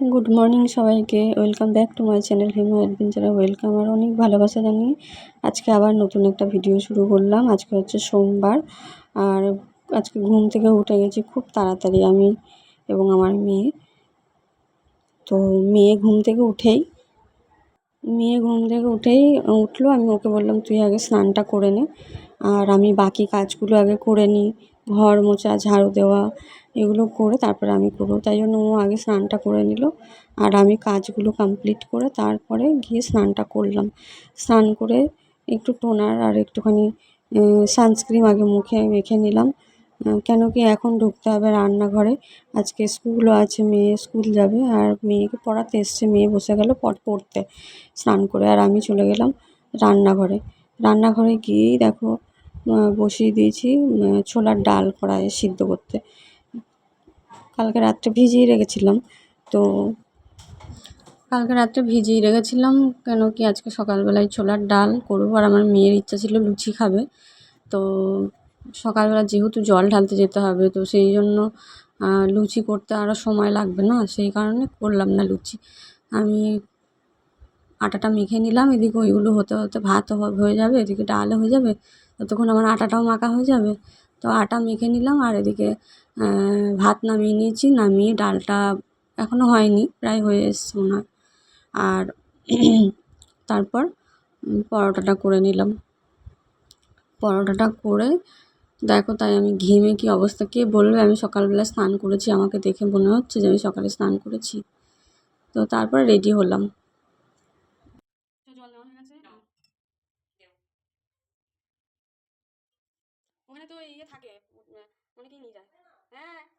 Good morning সবাইকে। Welcome back to my channel Hima অ্যাডভেঞ্চারে welcome আর অনেক ভালোবাসা জানিয়ে আজকে আবার নতুন একটা ভিডিও শুরু করলাম। আজকে হচ্ছে সোমবার আর আজকে ঘুম থেকে উঠে গেছি খুব তাড়াতাড়ি আমি এবং আমার মেয়ে। তো মেয়ে ঘুম থেকে উঠেই, মেয়ে ঘুম থেকে উঠেই উঠল। আমি ওকে বললাম, তুই আগে স্নানটা করে নে। আর আমি বাকি কাজগুলো আগে করে নিই। ঘর মোছা, ঝাড়ু দেওয়া এগুলো করে তারপরে আমি করব। তাই জন্য ও আগে স্নানটা করে নিল আর আমি কাজগুলো কমপ্লিট করে তারপরে গিয়ে স্নানটা করলাম। স্নান করে একটু টোনার আর একটুখানি সানস্ক্রিন আগে মুখে মেখে নিলাম। কেন কি এখন ঢুকতে হবে রান্নাঘরে। আজকে স্কুলও আছে, মেয়ে স্কুল যাবে আর মেয়েকে পড়াতে এসছে, মেয়ে বসে গেল পড়তে। স্নান করে আর আমি চলে গেলাম রান্নাঘরে। রান্নাঘরে গিয়েই দেখো বসিয়ে দিয়েছি ছোলার ডাল কড়াইয়ে সিদ্ধ করতে। কালকে রাত্রে ভিজিয়ে রেখেছিলাম। তো কালকে রাত্রে ভিজিয়ে রেখেছিলাম কেন কি আজকে সকালবেলায় ছোলার ডাল করব। আর আমার মেয়ের ইচ্ছা ছিল লুচি খাবে। তো সকালবেলা যেহেতু জল ঢালতে যেতে হবে, তো সেই জন্য লুচি করতে আরও সময় লাগবে না। সেই কারণে করলাম না লুচি। আমি আটাটা মেখে নিলাম, এদিকে ওইগুলো হতে হতে ভাতও হয়ে যাবে, এদিকে ডালও হয়ে যাবে। ততক্ষণ আমার আটাটাও মাখা হয়ে যাবে। তো আটা মেখে নিলাম, আর এদিকে ভাত নামিয়ে নিয়েছি, নামিয়ে ডালটা এখনও হয়নি, প্রায় হয়ে এসছে মনে হয়। আর তারপর পরোটাটা করে নিলাম। পরোটাটা করে, দেখো তাই আমি ঘেমে কি অবস্থা, কে বলবে? আমি সকালবেলা স্নান করেছি, আমাকে দেখে মনে হচ্ছে যে আমি সকালে স্নান করেছি। তো তারপর রেডি হলাম। তো ইয়ে থাকে অনেকেই নিয়ে যায়? হ্যাঁ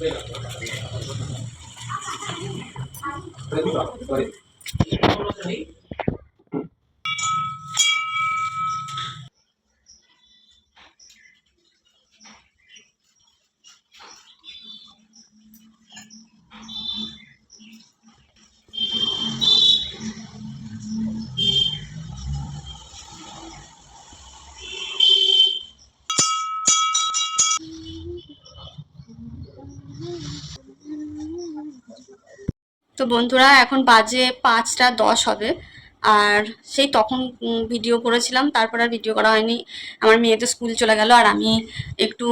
Ready ba? Sorry. তো বন্ধুরা, এখন বাজে পাঁচটা দশ হবে। আর সেই তখন ভিডিও করেছিলাম, তারপর আর ভিডিও করা হয়নি। আমার মেয়ে তো স্কুল চলে গেল, আর আমি একটু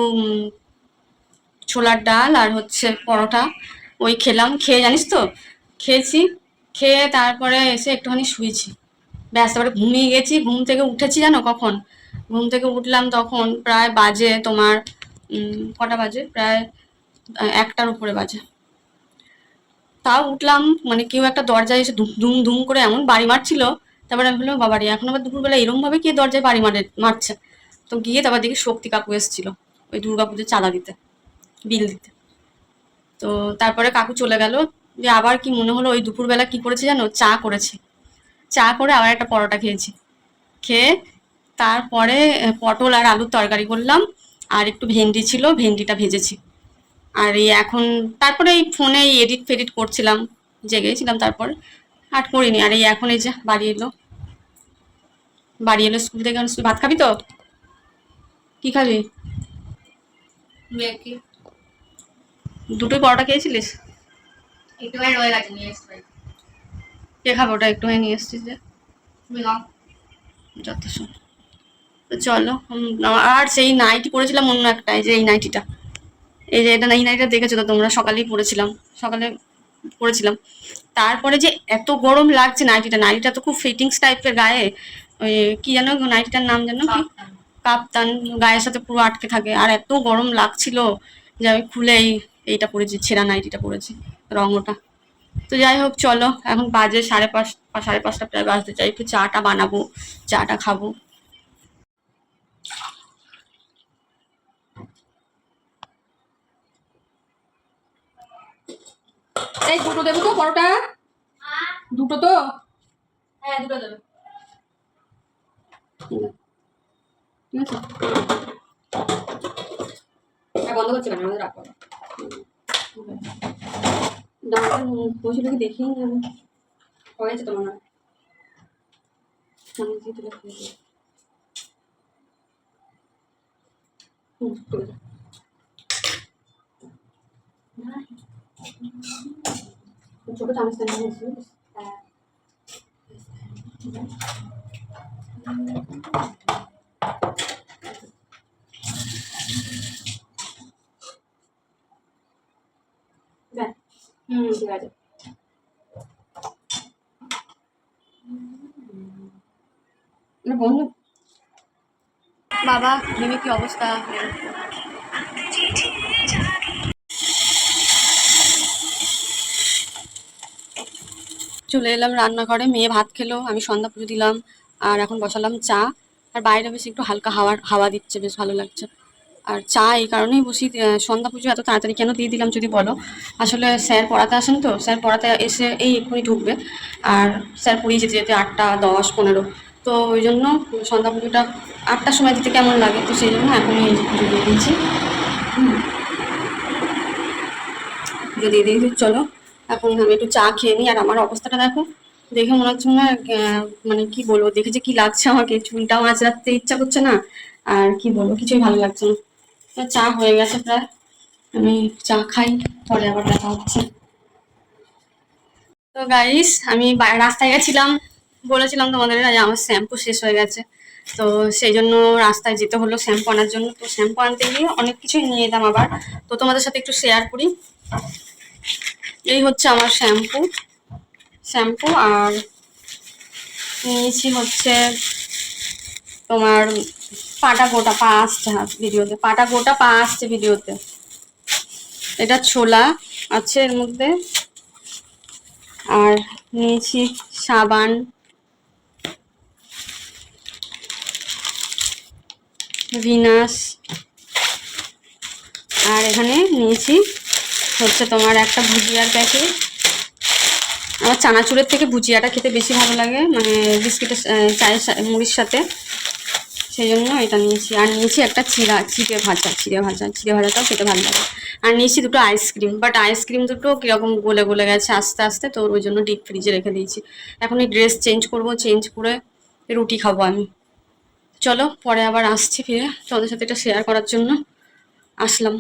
ছোলার ডাল আর হচ্ছে পরোটা, ওই খেলাম। খেয়ে জানিস তো, খেয়েছি, খেয়ে তারপরে এসে একটুখানি শুয়েছি। ব্যাস তারপরে ঘুমিয়ে গেছি। ঘুম থেকে উঠেছি জানো কখন? ঘুম থেকে উঠলাম তখন প্রায় বাজে তোমার কটা বাজে? প্রায় একটার উপরে বাজে। তাও উঠলাম মানে কেউ একটা দরজায় এসে দুম দুম করে এমন বাড়ি মারছিল। তারপরে আমি বললাম, বাবারি, এখন আবার দুপুরবেলা এরমভাবে কে দরজায় বাড়ি মারে, মারছে? তো গিয়ে তারপর দেখি শক্তি কাকু এসেছিল, ওই দুর্গাপুজোর চাঁদা দিতে, বিল দিতে। তো তারপরে কাকু চলে গেল, যে আবার কি মনে হলো ওই দুপুরবেলা কি করেছে জানো? চা করেছি। চা করে আবার একটা পরোটা খেয়েছি। খেয়ে তারপরে পটল আর আলুর তরকারি করলাম, আর একটু ভেন্ডি ছিল, ভেন্ডিটা ভেজেছি। আর এই এখন তারপরে এই ফোনে এডিট ফেডিট করছিলাম জেগেছিলাম তারপর আর করিনি। আর এই এখন এই যে বাড়ি এলো। বাড়ি এলো স্কুল থেকে স্কুল ভাত খাবি তো? কি খাবি? দুটোই পরোটা খেয়েছিলিস? একটুখানি রয়ে গেছে নিয়ে এসতে কে খাব ওটা একটুখানি নিয়ে এসছিস যে? যত শোন তো চলো আর সেই নাইটি পরেছিলাম অন্য একটা এই যে এই নাইটিটা এই যে এটা এই নাইটিটা দেখেছ তো, তোমরা সকালেই পড়েছিলাম, সকালে পড়েছিলাম। তারপরে যে এত গরম লাগছে নাইটিটা নাইটিটা তো খুব ফিটিংস টাইপের গায়ে, ওই কি জানো নাইটিটার নাম জানো কি? কাপ্তান, গায়ের সাথে পুরো আটকে থাকে, আর এত গরম লাগছিল যে আমি খুলে এই এইটা পরেছি ছেঁড়া নাইটিটা পরেছি রং ওটা তো যাই হোক, চলো, এখন বাজে সাড়ে পাঁচ, সাড়ে পাঁচটা, প্রায় বাজতে চাই, একটু চাটা বানাবো, চাটা খাব। এই দুটো দেবো তো পরোটা? দুটো তো? হ্যাঁ দুটো দেবে। ঠিক আছে। বন্ধ করছে কেন? আমাদের রাখো। ডালটা বসে কি দেখেই নেব। হয়েছে তোমার না আমি দিয়ে ছোট দেন হ্যাঁ দেন হুম ঠিক আছে। না বন্ধ। বাবা ভেবে কি অবস্থা? চলে এলাম রান্নাঘরে, মেয়ে ভাত খেলো, আমি সন্ধ্যা পুজো দিলাম, আর এখন বসালাম চা। আর বাইরে বেশ একটু হালকা হাওয়ার হাওয়া দিচ্ছে, বেশ ভালো লাগছে। আর চা এই কারণেই বসি সন্ধ্যা পুজো এত তাড়াতাড়ি কেন দিয়ে দিলাম যদি বলো? আসলে স্যার পড়াতে আসেন তো, স্যার পড়াতে এসে এই এক্ষুনি ঢুকবে। আর স্যার পড়িয়ে যেতে যেতে আটটা, দশ, পনেরো। তো ওই জন্য সন্ধ্যা পুজোটা আটটার সময় দিতে কেমন লাগে? তো সেই জন্য এখনই এই পুজো দিয়ে দিয়েছি। পুজো দিয়ে দিয়েছি, চলো। এখন আমি একটু চা খেয়ে নিই, আর আমার অবস্থাটা দেখো, দেখে মনে হচ্ছে না মানে কি বলব, দেখে যে কি লাগছে আমাকে, চুলটাও আজ রাখতে ইচ্ছা করছে না, আর কি বলব, কিছুই ভালো লাগছে না। চা হয়ে গেছে প্রায়, আমি চা খাই, পরে আবার দেখা হচ্ছে। তো গাইস আমি রাস্তায় গেছিলাম, বলেছিলাম তোমাদের আমার শ্যাম্পু শেষ হয়ে গেছে, তো সেই জন্য রাস্তায় যেতে হলো শ্যাম্পু আনার জন্য, তো শ্যাম্পু আনতে গিয়ে অনেক কিছুই নিয়ে যেতাম আবার, তো তোমাদের সাথে একটু শেয়ার করি। এই হচ্ছে আমার শ্যাম্পু। শ্যাম্পু আর নিয়েছি হচ্ছে তোমার পাটা গোটা পা আসছে হাত ভিডিওতে। পাটা গোটা পা আসছে ভিডিওতে। এটা ছোলা আছে এর মধ্যে। আর নিয়েছি সাবান। ভিনাস আর এখানে নিয়েছি হচ্ছে তোমার একটা ভুজিয়ার প্যাকেট আমার চানাচুরের থেকে ভুজিয়াটা খেতে বেশি ভালো লাগে মানে বিস্কিটের চায়ের মুড়ির সাথে। সেই জন্য এটা নিয়েছি। আর নিয়েছি একটা চিরা, চিড়ে ভাজা চিড়ে ভাজা, চিড়ে ভাজাটাও খেতে ভালো লাগে। আর নিয়েছি দুটো আইসক্রিম বাট আইসক্রিম দুটো কীরকম গলে গলে গেছে আস্তে আস্তে, তো ওই জন্য ডিপ ফ্রিজে রেখে দিয়েছি। এখন এই ড্রেস চেঞ্জ করব চেঞ্জ করে রুটি খাব আমি। চলো, পরে আবার আসছি ফিরে। তোমাদের সাথে এটা শেয়ার করার জন্য। আসলাম।